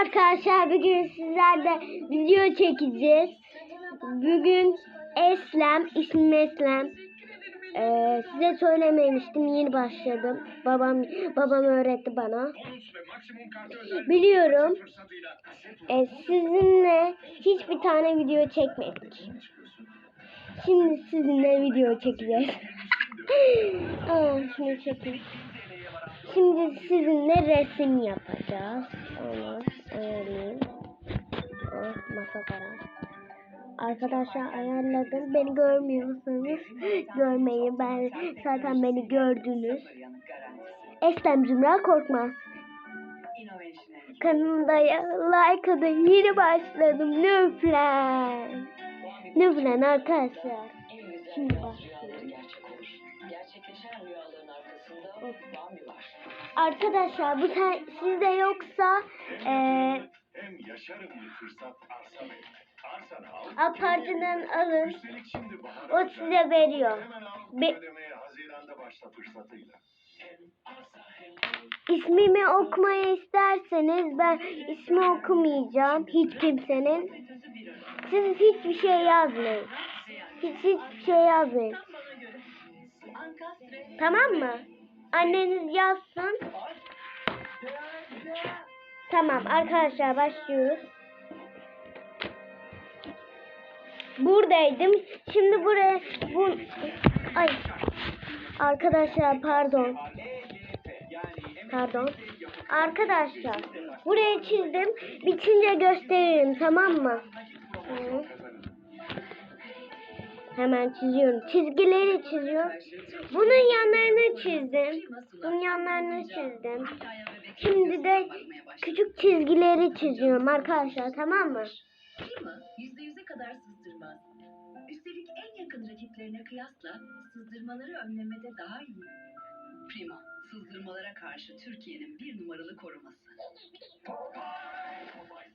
arkadaşlar bugün sizlerle video çekeceğiz. Bugün Eslem, ismim Eslem. Ee, size söylememiştim yeni başladım. Babam babam öğretti bana. Biliyorum. Ee, sizinle hiçbir tane video çekmedik. Şimdi sizinle video çekeceğiz. Aa, şunu çekeyim. Şimdi sizinle resim yapacağız. Onu ayarlayayım. Oh, masa karar. Arkadaşlar ayarladım. Beni görmüyorsanız görmeyin. Ben zaten beni gördünüz. Eslem Zümra Korkmaz. Kanalımda like atın. Yeni başladım. Lütfen. Lütfen arkadaşlar. Şimdi başlıyorum. Gerçekleşen rüyaların arkasında Bambi var. Arkadaşlar bu sen, sizde yoksa eee Hem yaşarım bir fırsat arsa verin. Arsanı al. apartından alın. Üstelik şimdi bahar O size veriyor. Hemen al. Be- ödemeye Haziran'da başla fırsatıyla. İsmimi okumayı isterseniz ben ismi okumayacağım hiç kimsenin. Siz hiçbir şey yazmayın. Hiç hiçbir şey yazmayın. Tamam mı? Anneniz yazsın. Tamam arkadaşlar başlıyoruz. Buradaydım. Şimdi buraya bu ay arkadaşlar pardon. Pardon. Arkadaşlar buraya çizdim. Bitince gösteririm tamam mı? Hı. Hemen çiziyorum. Çizgileri çiziyorum. Bunun yanlarını çizdim. Bunun yanlarını çizdim. Şimdi de küçük çizgileri çiziyorum arkadaşlar tamam mı? Yüzde yüze kadar sızdırmaz. Üstelik en yakın rakiplerine kıyasla sızdırmaları önlemede daha iyi. Prima, sızdırmalara karşı Türkiye'nin bir numaralı koruması.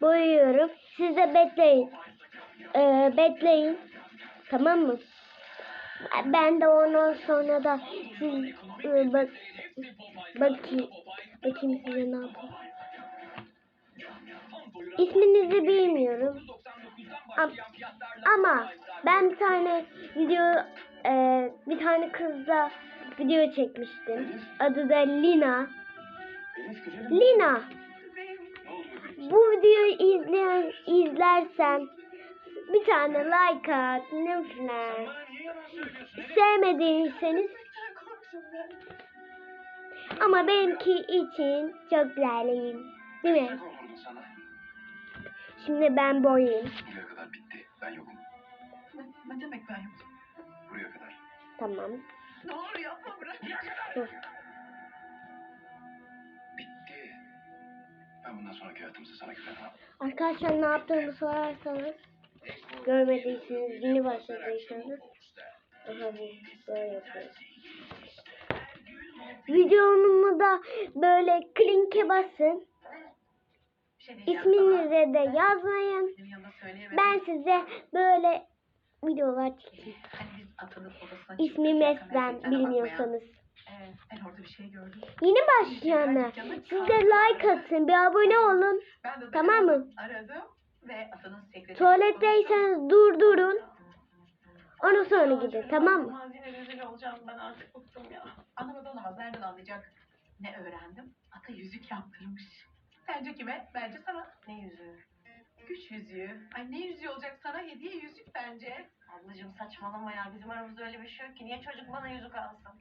Boyuyorum. Siz de bekleyin. Ee, bekleyin. Tamam mı? Ben de ondan sonra da siz e, bak bakayım bakayım size ne yapayım. İsminizi bilmiyorum. Am- Ama ben bir tane video e, bir tane kızla video çekmiştim. Adı da Lina. Lina. Bu videoyu izleyen izlersen bir tane like at lütfen. Sevmediyseniz ama benimki için çok güzelim. Değil mi? Şimdi ben boyayayım. Buraya kadar bitti. Ben yokum. Ne demek ben yokum? Buraya kadar. Tamam. Ne olur yapma bırak. Dur. Bitti. Ben bundan sonraki hayatımızı sana güvenemem. Arkadaşlar ne yaptığımı sorarsanız görmediyseniz yeni başladıysanız aha bu böyle yapıyoruz. Videomu da böyle linke basın. İsminizi de yazmayın. Ben size böyle videolar çekeyim. Biz atılıp odasına İsmim çıktık ya, Eslem kamerayı sana bilmiyorsanız. Yeni başlayanlar siz de like atın bir abone olun. Tamam mı? Aradım ve atının sekreteri. Tuvaletteyseniz durdurun. Ondan sonra gidin tamam mı? Yine rezil olacağım ben artık bıktım ya. Anlamadı olamaz. Nereden anlayacak? Ne öğrendim? Ata yüzük yaptırmış. Bence kime? Bence sana. Ne yüzüğü? Güç yüzüğü. Ay ne yüzüğü olacak? Sana hediye yüzük bence. Ablacığım saçmalama ya. Bizim aramızda öyle bir şey yok ki. Niye çocuk bana yüzük alsın?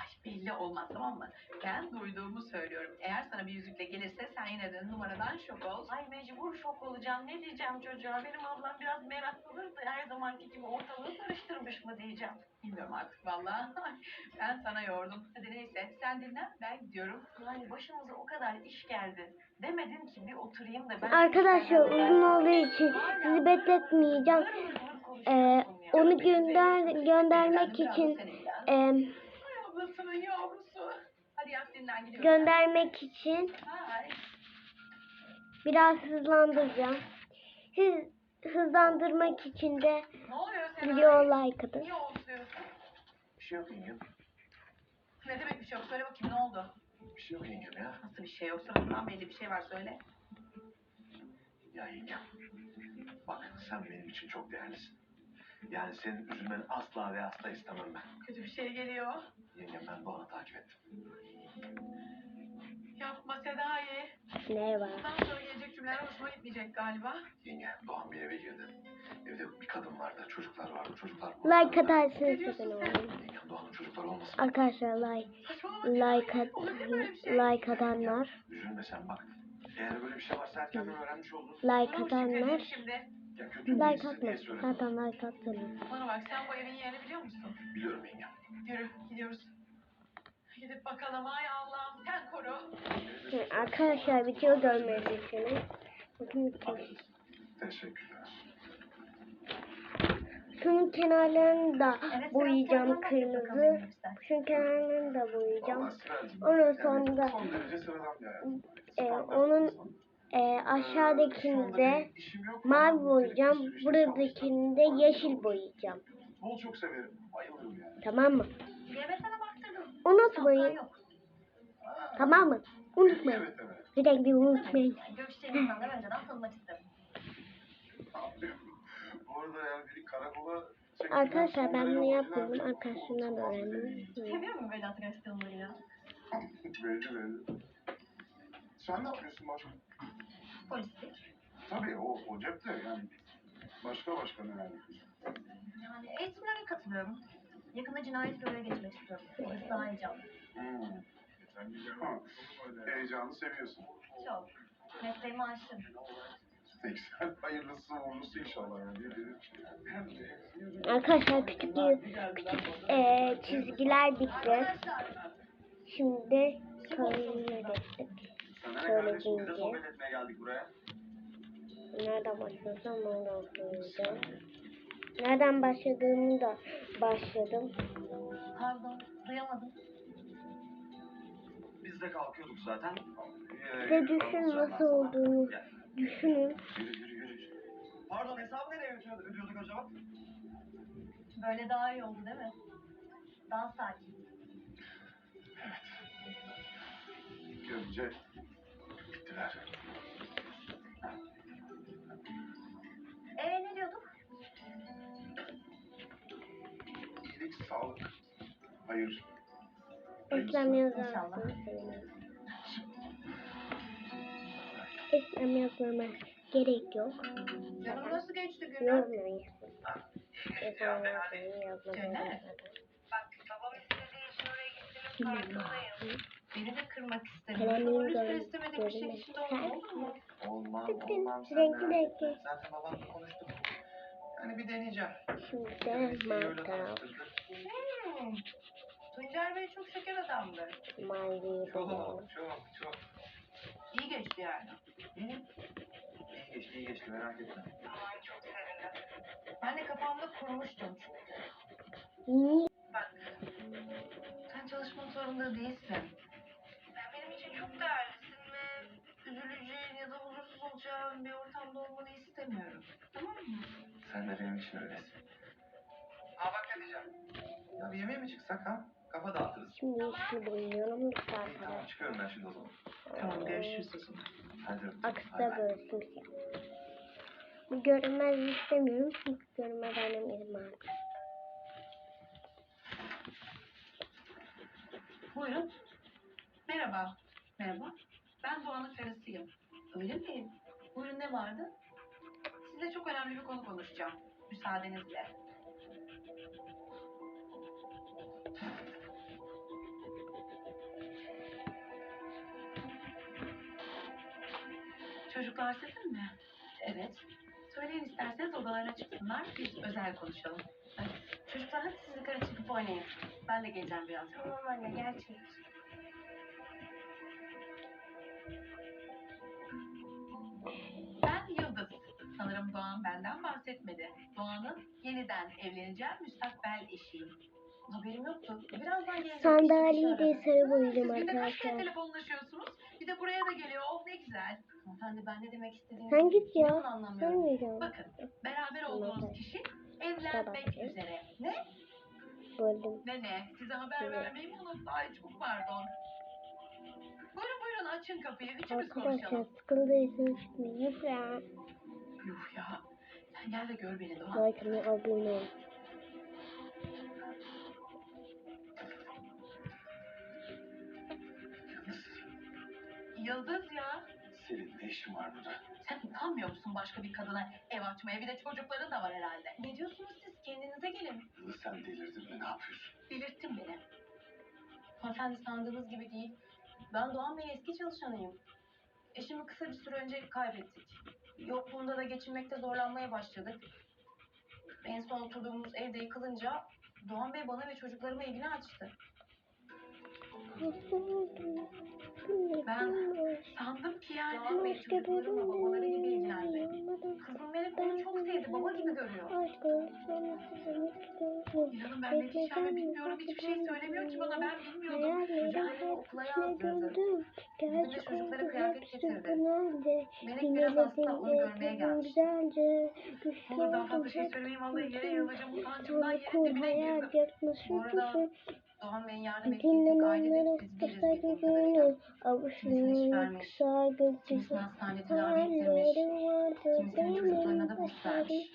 Ay belli olmaz tamam mı? Ben duyduğumu söylüyorum. Eğer sana bir yüzükle gelirse sen yine de numaradan şok ol. Ay mecbur şok olacağım. Ne diyeceğim çocuğa? Benim ablam biraz meraklıdır da her zamanki gibi ortalığı karıştırmış mı diyeceğim. Bilmiyorum artık vallahi. ben sana yordum. Hadi neyse sen dinlen ben gidiyorum. Yani başımıza o kadar iş geldi. Demedim ki bir oturayım da ben... Arkadaşlar uzun olduğu için sizi bekletmeyeceğim. Ee, onu gönder göndermek için e, Ay ablasının yavrusu. Hadi yap dinlen gidiyorum. Göndermek için biraz hızlandıracağım. Siz hızlandırmak için de Ne oluyor senin? video like atın. Bir şey yok yengem. Ne demek bir şey yok? Söyle bakayım ne oldu? Bir şey yok yengem ya. Nasıl bir şey yok? Suratından belli bir şey var söyle. Ya yengem. Bak sen benim için çok değerlisin. Yani senin üzülmeni asla ve asla istemem ben. Kötü bir şey geliyor. Yengem ben Doğan'ı takip ettim. Yapma Sedai. Ne var? Bundan sonra gelecek cümleler hoşuma gitmeyecek galiba. Yenge Doğan bir eve girdi. Evde bir kadın vardı, çocuklar vardı. Çocuklar Like Ne atarsınız diyorsun sakın sen? oğlum. Yengem Doğan'ın çocukları olmasın. Arkadaşlar like Saçmalama like at Olabilir mi böyle bir şey? like atanlar Üzülme sen bak. Eğer böyle bir şey varsa erkenden öğrenmiş oldun. like Bunu mu atanlar şimdi? Ya kötü like birisi atma. diye söyledim. Zaten like attınız. Bana bak sen bu evin yerini biliyor musun? Biliyorum yengem. Yürü gidiyoruz. Gidip bakalım ay Allah'ım sen koru. Şimdi arkadaşlar video görmelisiniz. Bakın Haklısın. Teşekkürler. şunun kenarlarını da boyayacağım kırmızı. Şunun kenarlarını da boyayacağım. Ondan yani sonra son derece sıradan bir e, onun. E, aşağıdakini de mavi boyayacağım. işte Buradakini de yeşil boyayacağım. Futbol çok severim. Bayılırım yani. Tamam mı? Unutmayın. Tamam mı? Unutmayın. Evet evet. Bir dakika unutmayın. Görüşeceğim insanları önceden tanımak isterim. Anlıyorum. Bu arada yani biri karakola Arkadaşlar ben bunu derece Arkadaşımdan öğrendim. Hı. Seviyor mu böyle atraksiyonları ya? Belli belli. Sen ne yapıyorsun başka? Polislik. Tabii o, o cepte yani. Başka başka neler? Yani eğitimlere katılıyorum. Yakında cinayet büroya geçmek istiyorum. Orası daha heyecanlı. Hmm. Ha, Heyecanı seviyorsun. Çok. Mesleğime aşığım. Peki sen hayırlısı uğurlusu inşallah Arkadaşlar küçük bir küçük e, çizgiler bitti. Şimdi kalınlığı geçtik. Etmeye geldik buraya. Nereden başlasam oradan söyleyeceğim. Nereden başladığımı da başladım. Pardon, duyamadım. Biz de kalkıyorduk zaten. Ee, Size düşün nasıl olduğunu düşünün. Yürü yürü yürü. Pardon hesabı nereye ödüyorduk, ödüyorduk acaba? Böyle daha iyi oldu değil mi? Daha sakin. Görünce gittiler. Ee ne diyorduk? İyilik, sağlık, hayır. İslam İnşallah. yazarsın. İslam yazmama gerek yok. Canım nasıl geçti günün? Yormayın. İslam yazmayı yazmama gerek yok. Bak babam istediği için oraya gittiğinin farkındayım. Beni de kırmak istedim. Lütfen gör- istemedik bir şey olma olur mu? Olmam, olmam. Sen renkli merak etme. renkli. Zaten babanla konuştuk. Yani bir deneyeceğim. Şimdi de Öyle tanıştırdık. Hmm. Tuncer Bey çok şeker adamdı. Mavi Çok, çok, çok. İyi geçti yani. İyi geçti, iyi geçti. Merak etme. Ben de kafamda kurmuştum. İyi. Bak. Sen çalışmak zorunda değilsin. Çok değerlisin ve üzüleceğin ya da huzursuz olacağın bir ortamda olmanı istemiyorum. Tamam mı? Sen de benim için öylesin. Ha bak ne diyeceğim. Ya bir yemeğe mi çıksak ha? Kafa dağıtırız. Şimdi yeşil boyuyorum. Bir İyi saat tamam çıkıyorum ben şimdi o zaman. Tamam görüşürüz o zaman. Hadi öptüm. Aksida böyle simsiyah. Bu görünmez istemiyorum çünkü görünmez annem abi. Buyurun. Merhaba. Merhaba. Ben Doğan'ın karısıyım. Öyle mi? Buyurun ne vardı? Size çok önemli bir konu konuşacağım. Müsaadenizle. Çocuklar sizin mi? Evet. Söyleyin isterseniz odalarına çıksınlar. Biz özel konuşalım. Çocuklar hadi siz yukarı çıkıp oynayın. Ben de geleceğim biraz. Tamam anne gerçek. Ben Doğan benden bahsetmedi. Doğan'ın yeniden evleneceğim müstakbel eşiyim. Haberim yoktu. Birazdan gelecek. Sandalyeyi de sarı boyayacağım bir de kaç kere arkadaşlar. telefonlaşıyorsunuz? Bir de buraya da geliyor. Oh ne güzel. Hanımefendi ben ne demek istediğimi Sen git ya. anlamıyorum. Sormayacağım. Bakın beraber olduğunuz kişi evlenmek üzere. Ne? Böldüm. Ne ne? Size haber Evet. vermeyi mi unuttu? Ay çok pardon. Buyurun buyurun açın kapıyı. Üçümüz Arkadaşlar konuşalım. sıkıldıysanız çıkmayın. Lütfen. Yuh ya. Sen gel de gör beni Doğan. Like'ını abone ol. Yalnız Yıldız ya. senin ne işin var burada? Sen utanmıyor musun başka bir kadına ev açmaya? Bir de çocukların da var herhalde. Ne diyorsunuz siz? Kendinize gelin. Yalnız sen delirdin mi? Ne yapıyorsun? Delirttin beni. Hanımefendi sandığınız gibi değil. Ben Doğan Bey'in eski çalışanıyım. Eşimi kısa bir süre önce kaybettik. Yokluğunda da geçinmekte zorlanmaya başladık. En son oturduğumuz evde yıkılınca Doğan Bey bana ve çocuklarıma evini açtı. Ben sandım ki yani. Doğan Bey çocuklarımla babaları gibi ilgilendi. Kızım Melek onu çok sevdi, baba gibi görüyor. İnanın ben ne diyeceğimi bilmiyorum. Hiçbir şey söylemiyor ki bana. Ben bilmiyordum. Çocuğu okula yazdırdı. Bizim de çocuklara kıyafet getirdi. Melek biraz hasta, onu görmeye gelmiş. Daha fazla şey söylemeyeyim. Vallahi yere yığılacağım. Utancımdan yerin dibine girdim. Bu arada Doğan Bey'in yardım ettiği tek ailede biz kısa bildiğim kadarıyla. Avuçlarını vermiş. gökyüzü hastane tedavi ettirmiş. Kimisinin çocuklarına da burs vermiş.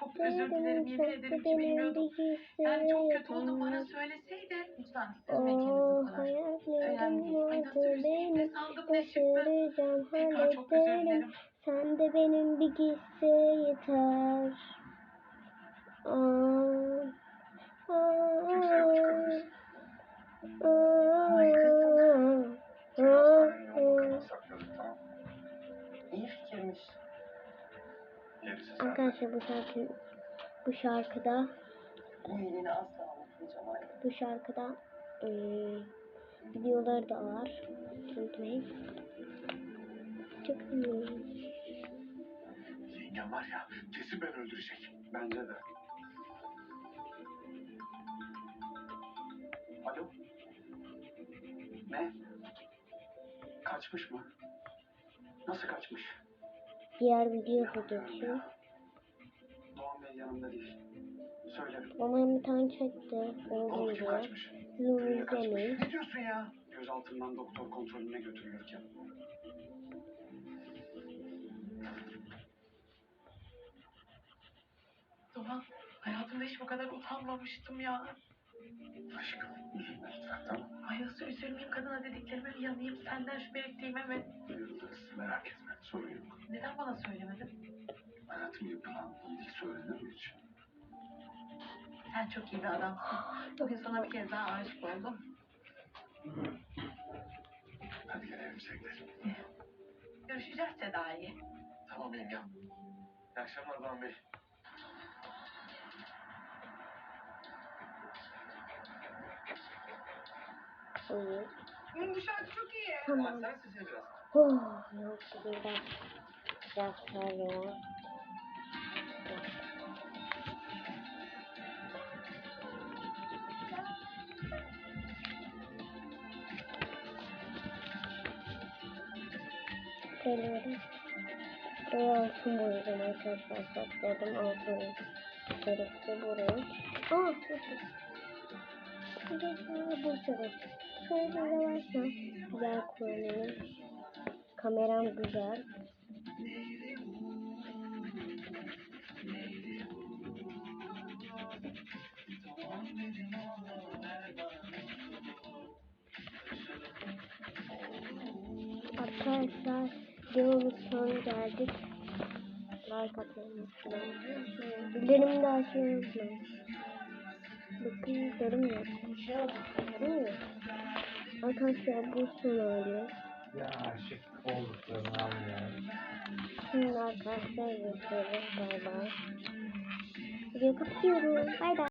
Çok özür dilerim. Yemin ederim ki bilmiyordum. Yani çok kötü oldum. Bana söyleseydin. Lütfen üzmeyin kendinizi bu kadar. hayallerim Ay nasıl üzüleyim ne sandım ne çıktı. Tekrar çok özür dilerim. Sen de benim bir gitse yeter Aa, Kimse yok çıkabilirsin. aa, Seni hastanenin aa, yoluna sakladım tamam mı? İyi fikirmiş. Gerisi sende. Arkadaşlar bu şarkı bu şarkıda Bu iyiliğini asla unutmayacağım anne. bu şarkıda ıı, videoları da var. Unutmayın. Çok iyi. Yengem var ya kesin beni öldürecek. Bence de. Ne? Kaçmış mı? Nasıl kaçmış? Diğer video çekiyor. Doğan Bey yanımda değil. Söyle. Babam bir tane çekti. Oğlum kaçmış? Nereye kaçmış? Ne diyorsun ya? Gözaltından doktor kontrolüne götürülürken. Doğan hayatımda hiç bu kadar utanmamıştım ya. Aşkım üzülme lütfen tamam mı? Ay üzülmeyeyim kadına dediklerime mi yanayım senden şüphe ettiğime mi? Yıldız merak etme sorun yok. Neden bana söylemedin? Hayatım yapılan iyilik söylenir mi hiç? Sen çok iyi bir adamsın. Bugün sana bir kez daha aşık oldum. Hadi gel evimize gidelim. Görüşeceğiz Seda'yı. Tamam yengem. İyi akşamlar Doğan Bey. İyi. Hı, bu şarkı çok iyi. Tamam. Sen sesini biraz. Oh, yok biraz. Biraz sonra. Geliyorum. Buraya altın boyadım arkadaşlar. Sakladım altın. Gerekti buraya. Aa, burada. Burada bu taraf. Şöyle yavaşça güzel kullanıyorum. Kameram güzel. Arkadaşlar videomuz sonuna geldik. Like atmayı unutmayın. Bildirim de açmayı unutmayın. Bakın yorum yok. Arkadaşlar bu oluyor. Ya aşık olduklarını anlıyorum. Şimdi arkadaşlar görüşürüz. Bay bay. Video kapatıyorum. Bay bay.